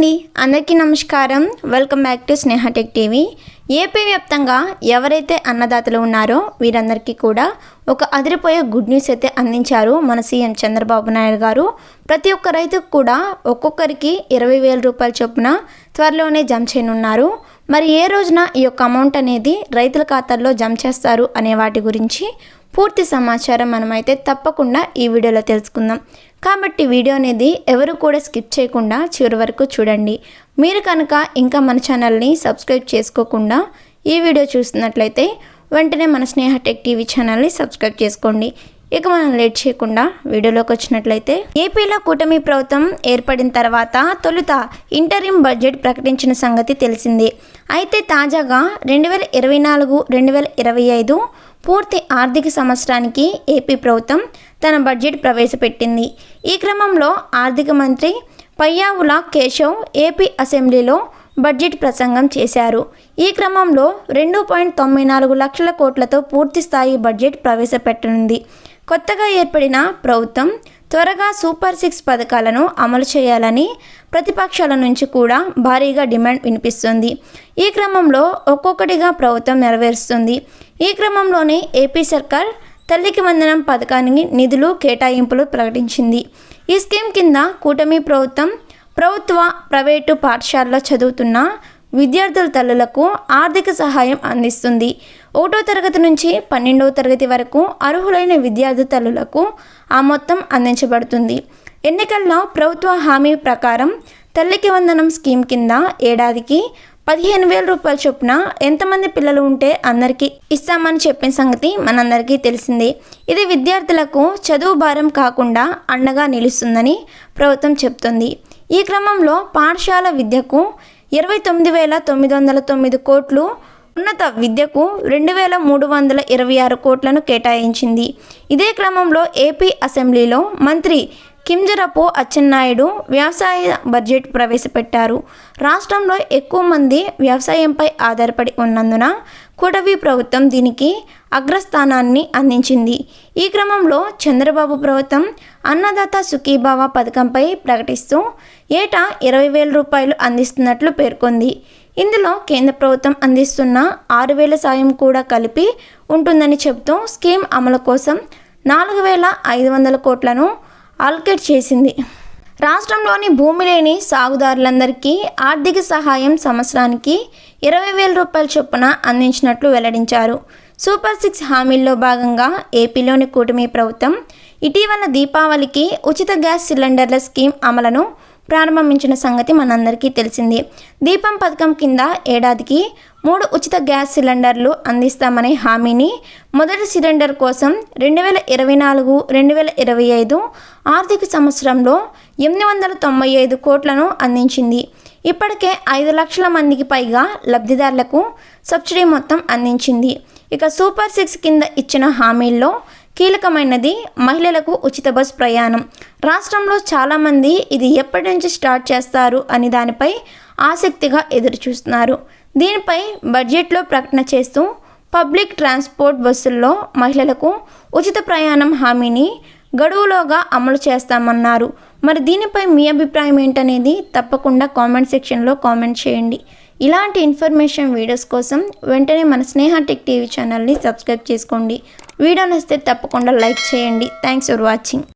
అండి అందరికీ నమస్కారం. Welcome back to Sneha Tech TV AP వ్యాప్తంగా ఎవరైతే అన్నదాతలు ఉన్నారో వీరందరికీ కూడా ఒక అదిరిపోయే గుడ్ న్యూస్ అయితే అందించారు మన సీఎం చంద్రబాబు నాయుడు గారు. ప్రతి ఒక్క రైతుకు కూడా ఒక్కొక్కరికి ఇరవై వేల రూపాయల చొప్పున త్వరలోనే జమ చేయనున్నారు. మరి ఏ రోజున ఈ యొక్క అమౌంట్ అనేది రైతుల ఖాతాల్లో జమ చేస్తారు అనే వాటి గురించి పూర్తి సమాచారం మనమైతే తప్పకుండా ఈ వీడియోలో తెలుసుకుందాం. కాబట్టి వీడియో అనేది ఎవరు కూడా స్కిప్ చేయకుండా చివరి వరకు చూడండి. మీరు కనుక ఇంకా మన ఛానల్ని సబ్స్క్రైబ్ చేసుకోకుండా ఈ వీడియో చూస్తున్నట్లయితే వెంటనే మన స్నేహ టెక్ టీవీ ఛానల్ని సబ్స్క్రైబ్ చేసుకోండి. ఇక మనం లేట్ చేయకుండా వీడియోలోకి వచ్చినట్లయితే ఏపీలో కూటమి ప్రభుత్వం ఏర్పడిన తర్వాత తొలుత ఇంటరిం బడ్జెట్ ప్రకటించిన సంగతి తెలిసిందే. అయితే తాజాగా రెండు వేల ఇరవై నాలుగు రెండు వేల ఇరవై ఐదు పూర్తి ఆర్థిక సంవత్సరానికి ఏపీ ప్రభుత్వం తన బడ్జెట్ ప్రవేశపెట్టింది. ఈ క్రమంలో ఆర్థిక మంత్రి పయ్యావుల కేశవ్ ఏపీ అసెంబ్లీలో బడ్జెట్ ప్రసంగం చేశారు. ఈ క్రమంలో రెండు పాయింట్ తొంభై నాలుగు లక్షల కోట్లతో పూర్తి స్థాయి బడ్జెట్ ప్రవేశపెట్టనుంది. కొత్తగా ఏర్పడిన ప్రభుత్వం త్వరగా సూపర్ సిక్స్ పథకాలను అమలు చేయాలని ప్రతిపక్షాల నుంచి కూడా భారీగా డిమాండ్ వినిపిస్తుంది. ఈ క్రమంలో ఒక్కొక్కటిగా ప్రభుత్వం నెరవేరుస్తుంది. ఈ క్రమంలోనే ఏపీ సర్కార్ తల్లికి వందనం పథకానికి నిధులు కేటాయింపులు ప్రకటించింది. ఈ స్కీమ్ కింద కూటమి ప్రభుత్వం ప్రభుత్వ ప్రైవేటు పాఠశాలలో చదువుతున్న విద్యార్థుల తల్లులకు ఆర్థిక సహాయం అందిస్తుంది. ఒకటో తరగతి నుంచి పన్నెండవ తరగతి వరకు అర్హులైన విద్యార్థి తల్లులకు ఆ మొత్తం అందించబడుతుంది. ఎన్నికల్లో ప్రభుత్వ హామీ ప్రకారం తల్లికి వందనం స్కీమ్ కింద ఏడాదికి పదిహేను వేల రూపాయల చొప్పున ఎంతమంది పిల్లలు ఉంటే అందరికీ ఇస్తామని చెప్పిన సంగతి మనందరికీ తెలిసిందే. ఇది విద్యార్థులకు చదువు భారం కాకుండా అండగా నిలుస్తుందని ప్రభుత్వం చెప్తుంది. ఈ క్రమంలో పాఠశాల విద్యకు ఇరవై తొమ్మిది వేల తొమ్మిది వందల తొమ్మిది కోట్లు ఉన్నత విద్యకు రెండు వేల మూడు వందల ఇరవై ఆరు కోట్లను కేటాయించింది. ఇదే క్రమంలో ఏపీ అసెంబ్లీలో మంత్రి కింజరపు అచ్చెన్నాయుడు వ్యవసాయ బడ్జెట్ ప్రవేశపెట్టారు. రాష్ట్రంలో ఎక్కువ మంది వ్యవసాయంపై ఆధారపడి ఉన్నందున కూటమి ప్రభుత్వం దీనికి అగ్రస్థానాన్ని అందించింది. ఈ క్రమంలో చంద్రబాబు ప్రభుత్వం అన్నదాత సుఖీభావ పథకంపై ప్రకటిస్తూ ఏటా ఇరవై వేల రూపాయలు అందిస్తున్నట్లు పేర్కొంది. ఇందులో కేంద్ర ప్రభుత్వం అందిస్తున్న ఆరు వేల సాయం కూడా కలిపి ఉంటుందని చెబుతూ స్కీమ్ అమలు కోసం నాలుగు వేల ఐదు వందల కోట్లను అల్కేట్ చేసింది. రాష్ట్రంలోని భూమి లేని సాగుదారులందరికీ ఆర్థిక సహాయం సంవత్సరానికి ఇరవై వేల రూపాయల చొప్పున అందించినట్లు వెల్లడించారు. సూపర్ సిక్స్ హామీల్లో భాగంగా ఏపీలోని కూటమి ప్రభుత్వం ఇటీవల దీపావళికి ఉచిత గ్యాస్ సిలిండర్ల స్కీమ్ అమలును ప్రారంభించిన సంగతి మనందరికీ తెలిసింది. దీపం పథకం కింద ఏడాదికి మూడు ఉచిత గ్యాస్ సిలిండర్లు అందిస్తామనే హామీని మొదటి సిలిండర్ కోసం రెండు వేల ఇరవై నాలుగు రెండు వేల ఇరవై ఐదు ఆర్థిక సంవత్సరంలో ఎనిమిది వందల తొంభై ఐదు కోట్లను అందించింది. ఇప్పటికే ఐదు లక్షల మందికి పైగా లబ్ధిదారులకు సబ్సిడీ మొత్తం అందించింది. ఇక సూపర్ సిక్స్ కింద ఇచ్చిన హామీల్లో కీలకమైనది మహిళలకు ఉచిత బస్ ప్రయాణం. రాష్ట్రంలో చాలామంది ఇది ఎప్పటి నుంచి స్టార్ట్ చేస్తారు అని దానిపై ఆసక్తిగా ఎదురుచూస్తున్నారు. దీనిపై బడ్జెట్లో ప్రకటన చేస్తూ పబ్లిక్ ట్రాన్స్పోర్ట్ బస్సుల్లో మహిళలకు ఉచిత ప్రయాణం హామీని గడువులోగా అమలు చేస్తామన్నారు. మరి దీనిపై మీ అభిప్రాయం ఏంటనేది తప్పకుండా కామెంట్ సెక్షన్లో కామెంట్ చేయండి. ఇలాంటి ఇన్ఫర్మేషన్ వీడియోస్ కోసం వెంటనే మన స్నేహ టెక్ టీవీ ఛానల్ని సబ్స్క్రైబ్ చేసుకోండి. వీడియో నచ్చితే తప్పకుండా లైక్ చేయండి. Thanks for watching